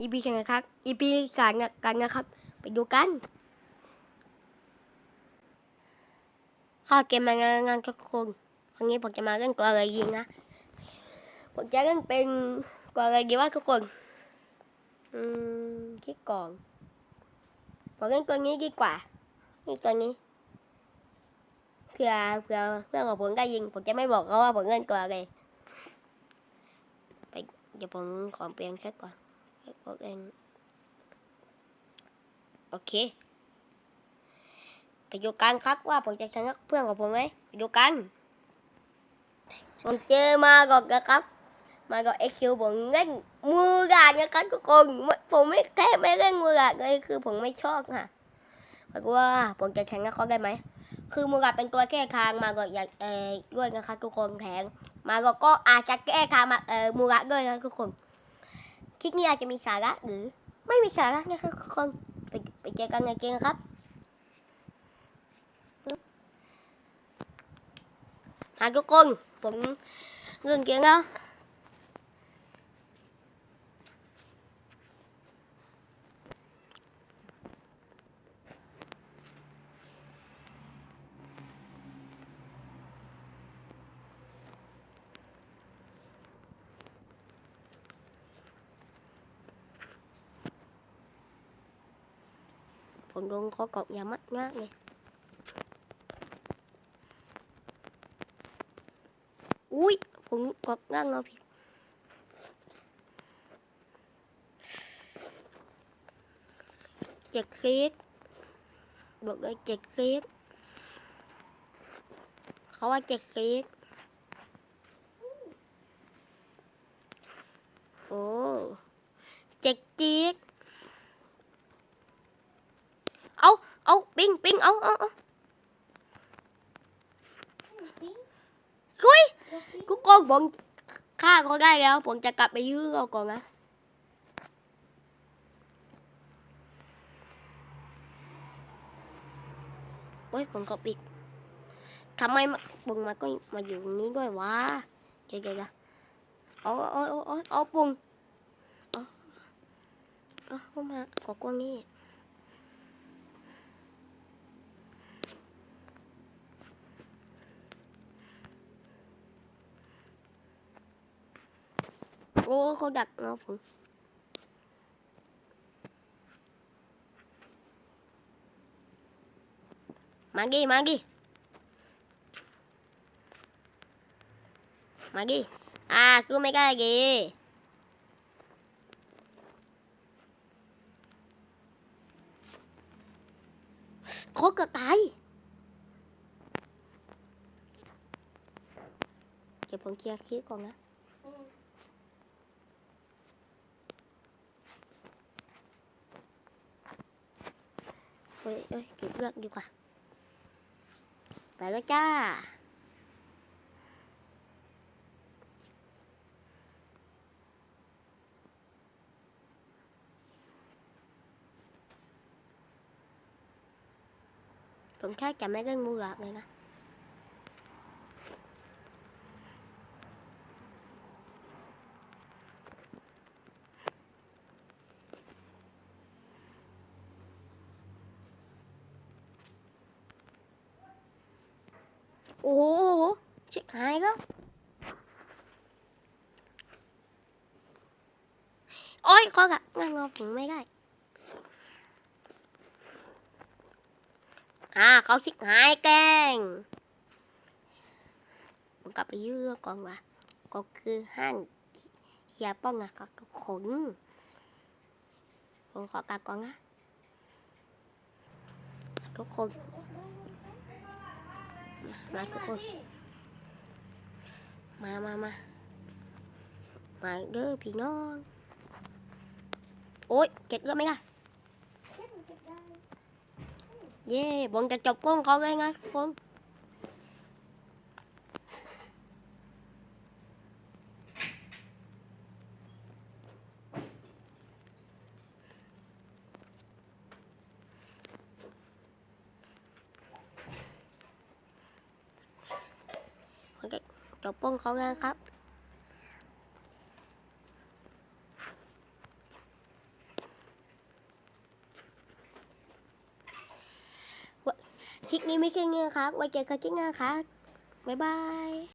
EP กันนะครับ EP สารกันนะครับ ไปดูกันข้าเกมมางานงานทุกคนวันนี้ผมจะมาเล่นกวาอะไรยิงนะผมจะเล่นเป็นกวาอะไรดีว่าทุกคนอืมคิดก่อนผมเล่นตัวนี้ดีกว่า นี่ตัวนี้เพื่อเพื่อเพื่อนของผมได้ยิงผมจะไม่บอกเขาว่าผมเล่นตัวอะไรไปเดี๋ยวผมขอเปลี่ยนเซตก่อน เซตเองโอเค ไปดูกันครับว่าผมจะชนะเพื่อนของผมไหมไปดูกัน ผมเจอมาก่อนนะครับมาก่อนเอ็กคิวผมเล่นมือดาดนะครับทุกคนผมไม่แค่ไม่เล่นมือดาดเลยคือผมไม่ชอบค่ะบอกว่าผมจะชนะเขาได้ไหมคือมือดาดเป็นตัวแก้ทางมาก็อยากเออด้วยนะครับทุกคนแทงมาก็ก็อาจจะแก้ทางมาเออมือดาดด้วยนะทุกคน คลิปนี้อาจจะมีสาระหรือ ไม่มีสาระนะครับทุกคนไปไปเจอกันในเกมครับหาทุกคนผมเรื่องเกมแล้ว ผมโดนเขากดยามัดมากเลยอุ้ยผมกดง่างเอาผิดเจ็ดซีดบอกเลยเจ็ดซีดเขาว่าเจ็ดซีดโอ้เจ็ดจี๊ด เอาเอาปิ้งปิ้งเอาเอาเอา คุยกูโกงผมฆ่าเขาได้แล้ว ผมจะกลับไปยื้อเขาก่อนนะโอ้ยผมก็ปิดทำไมมาปุงมาก็มาอยู่ตรงนี้ด้วยวะเดี๋ยวเดี๋ยวเอาเอาเอาเอาปุ่งเอาเอาเข้ามาขอกว้างนี้ อ้เขาดักเนาะผมมากี้มากี้มากี้อ่ากูไม่กล้ากี้โคกระตายเดี๋ยวผมเคลียร์คลิปก่อนนะ ยเอ้ยเก็บเลือกดีกว่า ไปแล้วจ้า ผมแค่จะไม่เล่นมูหลักเลยนะ โอ้โหชิบหายแล้วโอ้ยขอกะงานงอผมไม่ได้ อ่าเขาชิบหายแกงผมกลับไปยื้อก่อนว่ะก็คือห้างเฮียป้องอะก็ขนผมขอกลับก่อนนะทุกคน มาทุกคน มามามามาเด้อพี่น้อง โอ๊ยเก็บก็ไม่ได้เย่บงจะจบป้องเขาเลยนะทุกคน จ้ป้องเขากัครับ คลิปนี้ไม่แค่เงี้ยครับ ไว้เจอกันคลิปหน้าครับ บ๊ายบาย